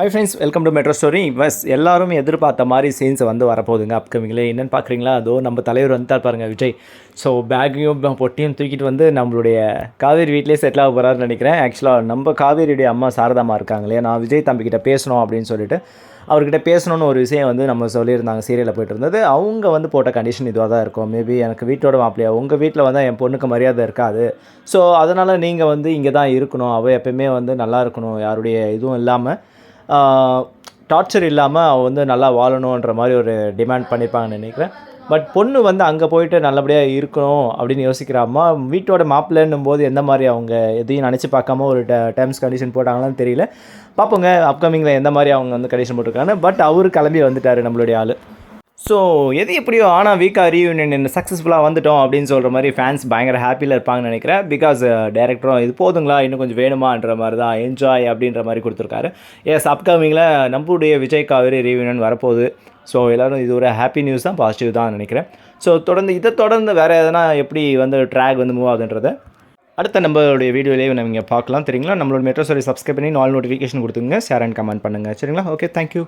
Hi friends welcome to metro story bus எல்லாரும் எதிர்பார்த்த மாதிரி சீன்ஸ் வந்து வரப்போகுதுங்க அப்கமிங்கில் என்னென்னு பார்க்குறீங்களா? அதோ நம்ம தலைவர் வந்துட்டார் பாருங்கள் விஜய். ஸோ பேக்கையும் பொட்டியும் தூக்கிட்டு வந்து நம்மளுடைய காவேரி வீட்டிலே செட்டில் ஆக போகிறாருன்னு நினைக்கிறேன். ஆக்சுவலாக நம்ம காவேரியுடைய அம்மா சாரதாமா இருக்காங்களே நான் விஜய் தம்பிக்கிட்ட பேசணும் அப்படின்னு சொல்லிட்டு அவர்கிட்ட பேசணும்னு ஒரு விஷயம் வந்து நம்ம சொல்லியிருந்தாங்க சீரியலில் போயிட்டு இருந்தது. அவங்க வந்து போட்ட கண்டிஷன் இதுவாக தான் இருக்கும். மேபி எனக்கு வீட்டோட மாப்பிள்ளையா உங்கள் வீட்டில் வந்து என் பொண்ணுக்கு மரியாதை இருக்காது. ஸோ அதனால் நீங்கள் வந்து இங்கே தான் இருக்கணும். அவள் எப்பயுமே வந்து நல்லா இருக்கணும். யாருடைய இதுவும் இல்லாமல் டார்ச்சர் இல்லாமல் அவள் வந்து நல்லா வாழணுன்ற மாதிரி ஒரு டிமாண்ட் பண்ணியிருப்பாங்கன்னு நினைக்கிறேன். பட் பொண்ணு வந்து அங்கே போயிட்டு நல்லபடியாக இருக்கணும் அப்படின்னு யோசிக்கிறாமா வீட்டோட மாப்பிள்ளைன்னும் போது எந்த மாதிரி அவங்க எதையும் நினச்சி பார்க்காம ஒரு டேர்ம்ஸ் கண்டிஷன் போட்டாங்களான்னு தெரியல. பார்ப்போங்க அப்கமிங்கில் எந்த மாதிரி அவங்க வந்து கண்டிஷன் போட்டிருக்காங்க பட் அவர் கிளம்பி வந்துட்டார் நம்மளுடைய ஆள். ஸோ எது எப்படியோ ஆனால் வீக்காக ரீயூனியன் சக்ஸஸ்ஃபுல்லாக வந்துட்டோம் அப்படின்னு சொல்கிற மாதிரி ஃபேன்ஸ் பயங்கர ஹாப்பியில் இருப்பாங்கன்னு நினைக்கிறேன். பிகாஸ் டேரக்டரும் uh, இது போதுங்களா? இன்னும் கொஞ்சம் வேணுமான்ற மாதிரி தான் என்ஜாய் அப்படின்ற மாதிரி கொடுத்துருக்காரு. எஸ் அப்கமிங்கில் நம்மளுடைய விஜய் காவேரி ரீயூனியன் வரப்போகுது. ஸோ எல்லோரும் இது ஒரு ஹாப்பி நியூஸ் தான் பாசிட்டிவ் தான் நினைக்கிறேன். ஸோ தொடர்ந்து இதை தொடர்ந்து வேறு எதனா எப்படி வந்து ட்ராக் வந்து மூவ் ஆகுதுன்றதை அடுத்த நம்மளுடைய வீடியோலேயே நீங்கள் பார்க்கலாம் தெரியுங்களா? நம்மளோட மெட்ரோ சாரி சப்ஸ்கிரைப் பண்ணி நாலு நோட்டிஃபிகேஷன் கொடுத்துங்க ஷேர் அண்ட் கமெண்ட் பண்ணுங்கள் சரிங்களா? Okay thank you